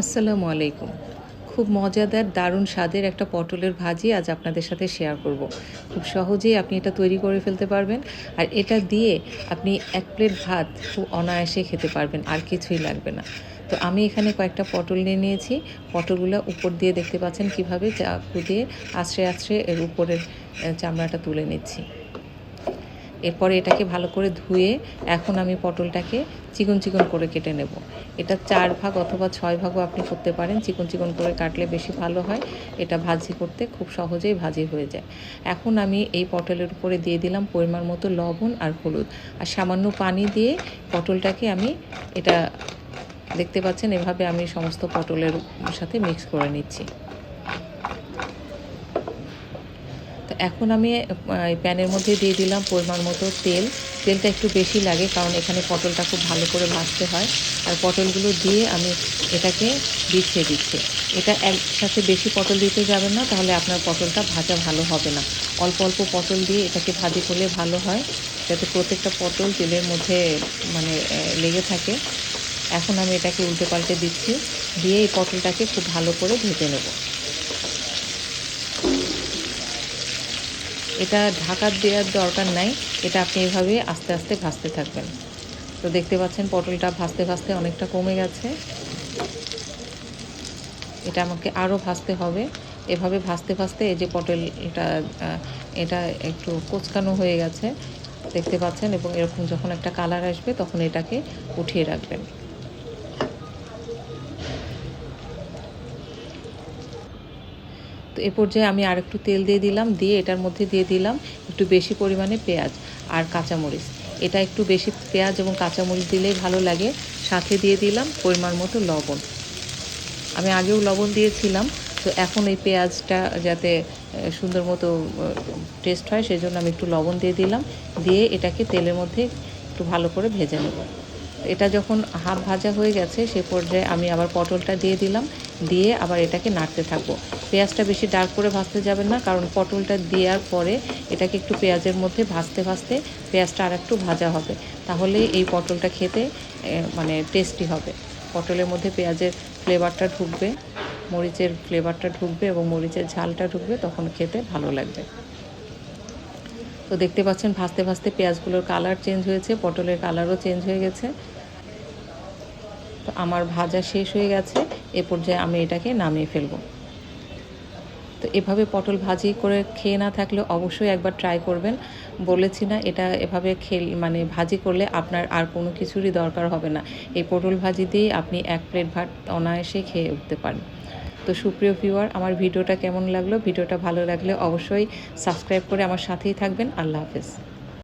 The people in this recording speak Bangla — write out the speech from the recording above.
আসসালামু আলাইকুম। খুব মজাদার, দারুণ স্বাদের একটা পটলের ভাজি আজ আপনাদের সাথে শেয়ার করব। খুব সহজেই আপনি এটা তৈরি করে ফেলতে পারবেন আর এটা দিয়ে আপনি এক প্লেট ভাত খুব অনায়াসে খেতে পারবেন, আর কিছুই লাগবে না। তো আমি এখানে কয়েকটা পটল নিয়ে নিয়েছি। পটলগুলো উপর দিয়ে দেখতে পাচ্ছেন কীভাবে চাকু দিয়ে আছড়ে আছড়ে এর উপরের চামড়াটা তুলে নিচ্ছি। এরপরে এটাকে ভালো করে ধুয়ে এখন আমি পটলটাকে চিকন চিকন করে কেটে নেব। এটা চার ভাগ অথবা ছয় ভাগও আপনি করতে পারেন। চিকন চিকন করে কাটলে বেশি ভালো হয়। এটা ভাজি করতে খুব সহজেই ভাজি হয়ে যায়। এখন আমি এই পটলের উপরে দিয়ে দিলাম পরিমাণ মতো লবণ আর হলুদ। আর সামান্য পানি দিয়ে পটলটাকে আমি এটা দেখতে পাচ্ছেন, এভাবে আমি সমস্ত পটলের সাথে মিক্স করে নিচ্ছি তো এখন আমি প্যানের মধ্যে দিয়ে দিলাম পরিমাণ মতো তেল। তেলটা একটু বেশি লাগে কারণ এখানে পটলটা খুব ভালো করে ভাজতে হয়। আর পটলগুলো দিয়ে আমি এটাকে বিছিয়ে দিচ্ছি। এটা একসাথে বেশি পটল দিতে যাবেন না, তাহলে আপনার পটলটা ভাজা ভালো হবে না। অল্প অল্প পটল দিয়ে এটাকে ভাজি করলে ভালো হয়, যাতে প্রত্যেকটা পটল তেলের মধ্যে মানে লেগে থাকে। এখন আমি এটাকে উল্টে পাল্টে দিচ্ছি। দিয়ে এই পটলটাকে খুব ভালো করে ভেজে নেব। এটা ঢাকা দেওয়ার দরকার নাই। এটা আপনি এভাবে আস্তে আস্তে ভাজতে থাকবেন। তো দেখতে পাচ্ছেন পটলটা ভাজতে ভাজতে অনেকটা কমে গেছে। এটা আমাকে আরও ভাজতে হবে। এভাবে ভাজতে ভাজতে এই যে পটলটা আহ, এটা একটু কোচকানো হয়ে গেছে। দেখতে পাচ্ছেন এবং এরকম যখন একটা কালার আসবে তখন এটাকে উঠিয়ে রাখবেন। তো এ পর্যায়ে আমি আর একটু তেল দিয়ে দিলাম, দিয়ে এটার মধ্যে দিয়ে দিলাম একটু বেশি পরিমাণে পেঁয়াজ আর কাঁচামরিচ। এটা একটু বেশি পেঁয়াজ এবং কাঁচামরিচ দিলেই ভালো লাগে। সাথে দিয়ে দিলাম পরিমাণ মতো লবণ। আমি আগেও লবণ দিয়েছিলাম, তো এখন এই পেঁয়াজটা যাতে সুন্দর মতো টেস্ট হয়, সেজন্য আমি একটু লবণ দিয়ে দিলাম। দিয়ে এটাকে তেলের মধ্যে একটু ভালো করে ভেজে নেব। এটা যখন হাফ ভাজা হয়ে গেছে, সে পর্যায়ে আমি আবার পটলটা দিয়ে দিলাম, দিয়ে আবার এটাকে নাড়তে থাকব। পেঁয়াজটা বেশি ডার্ক করে ভাজতে যাবেন না, কারণ পটলটা দেওয়ার পরে এটাকে একটু পেঁয়াজের মধ্যে ভাজতে ভাজতে পেঁয়াজটা আর একটু ভাজা হবে। তাহলে এই পটলটা খেতে মানে টেস্টি হবে। পটলের মধ্যে পেঁয়াজের ফ্লেভারটা ঢুকবে, মরিচের ফ্লেভারটা ঢুকবে এবং মরিচের ঝালটা ঢুকবে, তখন খেতে ভালো লাগবে। তো দেখতে পাচ্ছেন ভাজতে ভাজতে পেঁয়াজগুলোর কালার চেঞ্জ হয়েছে, পটলের কালারও চেঞ্জ হয়ে গেছে। তো আমার ভাজা শেষ হয়ে গেছে, এ পর্যায়ে আমি এটাকে নামিয়ে ফেলব। তো এভাবে পটল ভাজি করে খেয়ে না থাকলে অবশ্যই একবার ট্রাই করবেন। বলেছি না এটা এভাবে খেল মানে ভাজি করলে আপনার আর কোনো কিছুরই দরকার হবে না। এই পটল ভাজি দিয়েই আপনি এক প্লেট ভাত অনায়াসে খেয়ে উঠতে পারেন। তো সুপ্রিয় ভিউয়ার আমার ভিডিওটা কেমন লাগল? ভিডিওটা ভালো লাগলে অবশ্যই সাবস্ক্রাইব করে আমার সাথেই থাকবেন। আল্লাহ হাফেজ।